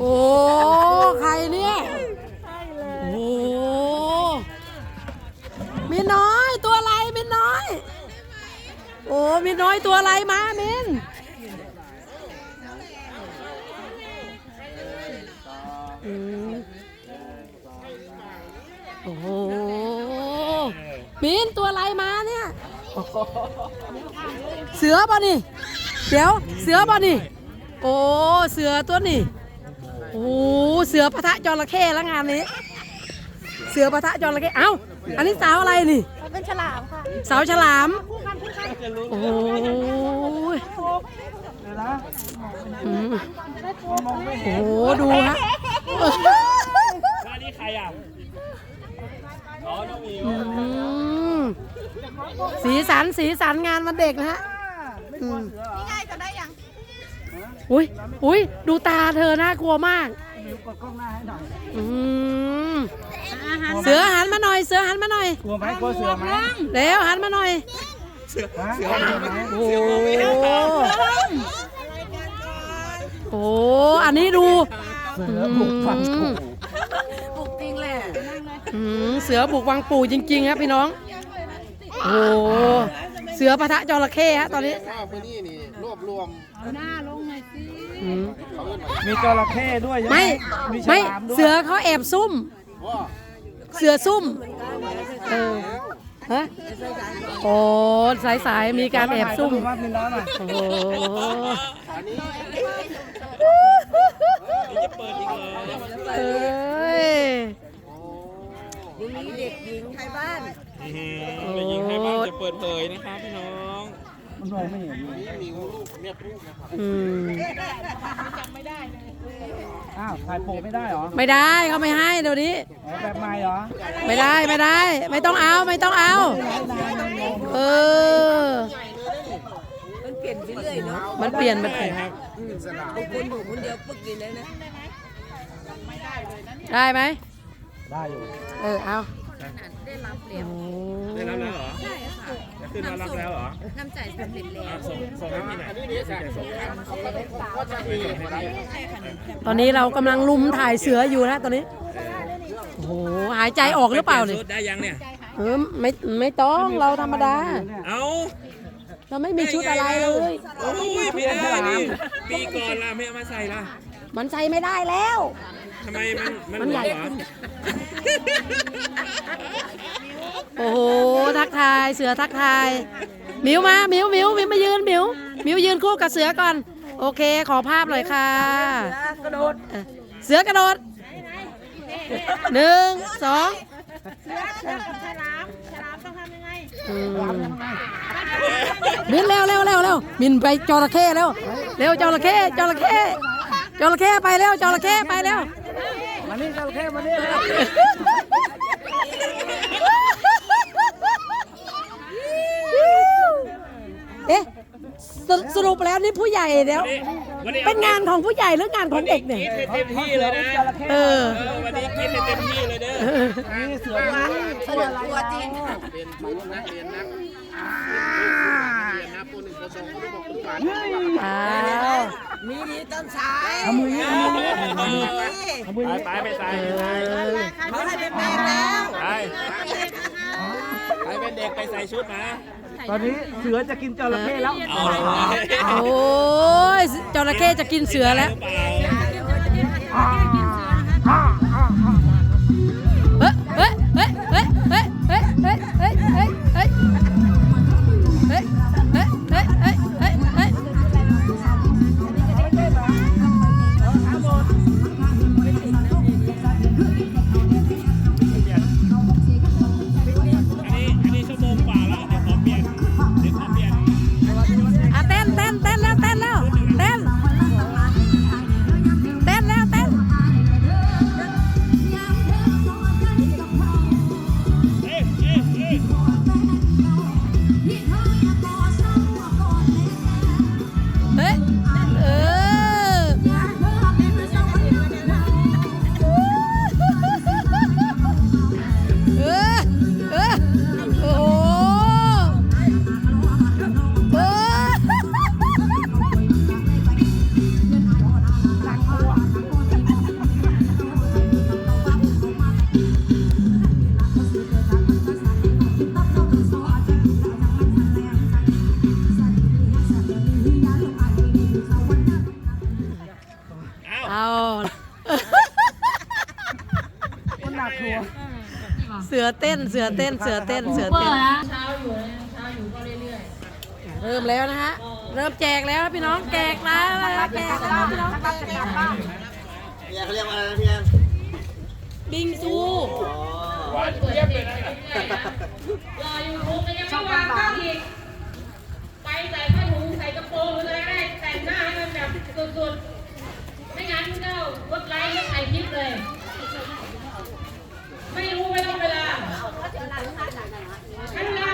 โอ้ใครเนี่ยโอ้มินน้อยตัวอะไรมินน้อย โอ้มินน้อยตัวอะไรมามินโอ้มินตัวอะไรมาเนี่ย เสือป่ะนี่ เดี๋ยว เสือป่ะนี่ โอ้ เสือตัวนี่ โอ้เสือปะทะจระเข้แล้วงานนี้ เสือปะทะจระเข้เอ้า อันนี้สาวอะไรนี่เป็นฉลามค่ะสาวฉลามโอ้ยอืมโอ้โห ดูฮะว่านี่ใครอะอ๋อน้องหมิวอืมสีสันสีสันงานวันเด็กนะฮะอืม นี่ไงจะได้ยัง อุ้ยอุ้ยดูตาเธอน่ากลัวมากอืมเสือหันมาหน่อย เสือหันมาหน่อยกลัวไหมกลัวเสือไหมเร็วหันมาหน่อย เสือเสือไหมโอ้โหโอ้อันนี้ดูเสือบุกฟังถูกอืมเสือบุกวังปู่จริงๆครับพี่น้อง โอ้โห เสือปะทะจระเข้ฮะตอนนี้ข้าวไปนี่นี่รวบรวมอืมมีจระเข้ด้วยใช่ไหมไม่มีฉไม่ลามด้วยเสือเขาแอบซุ่ม ว่าเสือซุ่มเออฮะโอ้สายสายๆมีการแอบซุ่มดูว่ามีน้อยหน่อยโอ้โหอันนี้ จะเปิดอีกเหรอ เอ้ย เด็กหญิงไทยบ้านจะเปิดเผยนะคะพี่น้อง มันมองไม่เห็น นี่มีลูกเมียลูกนะครับ อืมอ้าวถ่ายโปะไม่ได้เหรอไม่ได้เขาไม่ให้เดี๋ยวนี้ อ๋อแบบใหม่เหรอไม่ได้ไม่ได้ ไม่ต้องเอาไม่ต้องเอา เออ มันเปลี่ยนไปเรื่อยเนาะมันเปลี่ยนมันเปลี่ยนบางคนอยู่คนเดียวปึกดีเลยนะได้ไหมได้อยู่ เออเอาได้รับเรียบโอ้ได้รับแล้วเหรอ ใช่ค่ะจะ ขึ้นมารับแล้วเหรอน้ำใจสำเร็จแล้ว อะส่งส่งให้พี่หน่อยเดี๋ยวจะส่งให้ก็จะมีอะไรตอนนี้เรากำลังลุมถ่ายเสืออยู่นะตอนนี้ โอ้โห หายใจออกหรือเปล่าเนี่ยได้ยังเนี่ย เออไม่ไม่ต้องเราธรรมดา เอาเราไม่มีชุดอะไรเลย โอ้ยไม่ได้ดิปีก่อนล่ะไม่เอามาใส่ล่ะมันใส่ไม่ได้แล้ว ทำไมมันมันมันหใหลญ่วมเหรอ โอ้โห ทักทาย เสือทักทายหมิวมาหมิวหมิวหมิวมายืนหมิวหมิวยืนคู่กับเสือก่อน โอเค ขอภาพหน่อยค่ะ กระโดดเออเสือกระโดดหนึ่งสองฉลาม ฉลามต้องทำยังไงอืมมินเร็วเร็วเร็วเร็วมินไปจระเข้เร็วเร็วจระเข้จระเข้จระเข้ไปเร็วจระเข้ไปเร็วมานี่จระเข้มานี่ เอ๊ะ สรุสรุปแล้วนี่ผู้ใหญ่แล้ว วันนี้เป็นงานของผู้ใหญ่หรืองานของเด็กเนี่ย กินให้เต็มที่เลยนะเออ เออวันนี้กินให้เต็มที่เลยเด้อนี่เสือนี่สนุกตัวจริงเป็นชุดนักเรียนนักเรียนนักปูหนึ่งปูสองปูบอกปูสามอ้าว มีดีต้นสายเอามือนี้เอามือนี้เอามือนี้เอามือไปนี้ไปไปใส่เออเขาให้เป็นแม่แล้ว ไปไปเป็นเด็กไป ใส่ชุดนะตอนนี้เสือจะกินจระเข้แล้ว เอาโอ้ยจระเข้จะกินเสือแล้วเปล่ เอาคนหนักหัวเสือเต้น เสือเต้น เสือเต้น เสือเต้น เช้าอยู่นะเช้าอยู่ก็เรื่อยเริ่มแล้วนะฮะ เริ่มแจกแล้วนะพี่น้องแจกแล้วนะครับแจกแล้วพี่น้องแจกแล้วพี่แอนเขาเรียกว่าอะไรนะพี่แอนบิงซูหวานเจี๊ยบเลยนะๆรออยู่ลุงก็ยังไม่วางข้าวอีกไปใส่ผ้าถุงใส่กระโปรงหรืออะไรก็ได้แต่งหน้าให้มันแบบสุดๆ ไม่งั้นเจ้ากดไลค์ไม่ถ่ายคลิปเลย ไม่รู้ไม่ต้องเวลาให้เวลาใ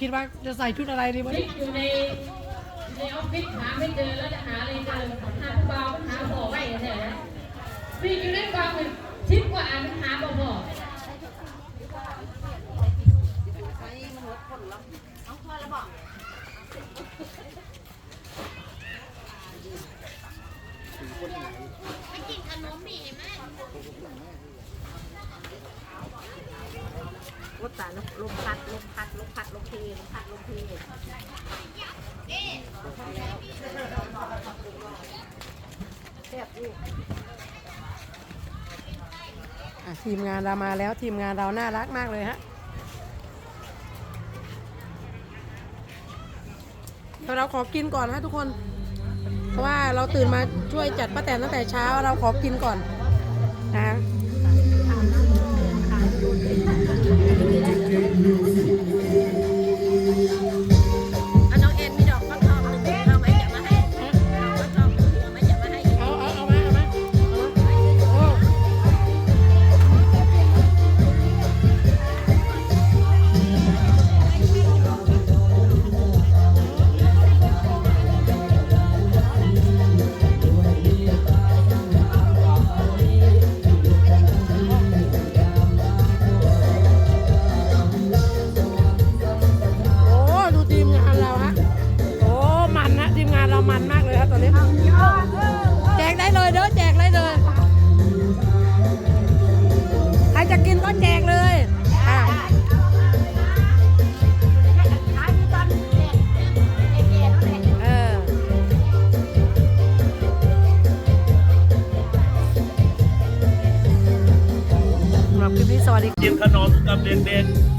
คิดว่าจะใส่ชุดอะไรดีวะพริเนี่ยกอยู่ในในออฟฟิศหาไม่เจอแล้วจะหาอะไรเจอหาผู้เบาหาบ่อไว้เฉยนะพริกอยู่ในกล่องเนี่ยชิปกว่าอันหาบ่อบ่อ รถตายลมลมพัดลมพัดลมพัดลมเพลลมพัดลมเพลอะทีมงานเรามาแล้วทีมงานเราน่ารักมากเลยฮะเดี๋ยวเราขอกินก่อนฮะทุกคน เพราะว่าเราตื่นมาช่วยจัดป้าแตนตั้งแต่เช้าเราขอกินก่อนนะ อ่ กินขนมกับเด็กๆ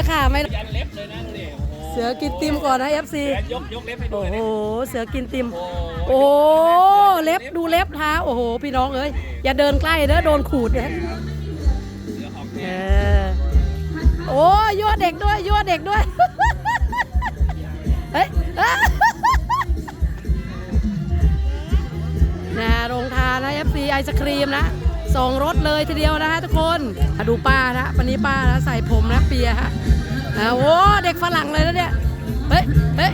เลยค่ะไม่ยันเล็บเลยนะนี่โอ้โหเสือกินติมก่อนนะ FC แขนยกยกเล็บให้ดูโอ้หน่อยโห ดิ เสือกินติม โอ้โอ้เล็บดูเล็บเท้าโอ้โห พี่น้องเอ้ย อย่าเดินใกล้เด้อโดนขูดเนี่ยเสือของเอแท้อโอ้ยั่วเด็กด้วยยั่วเด็กด้วย เฮ้ยเอ้ยนะโรงทานนะ FC ไอศครีมนะส่งรถเลยทีเดียวนะฮะทุกคนมาดูป้านะวันนี้ป้านะใส่ผมนะเปียฮะอ่า โอ้เด็กฝรั่งเลยนะเนี่ย เฮ้ย เฮ้ย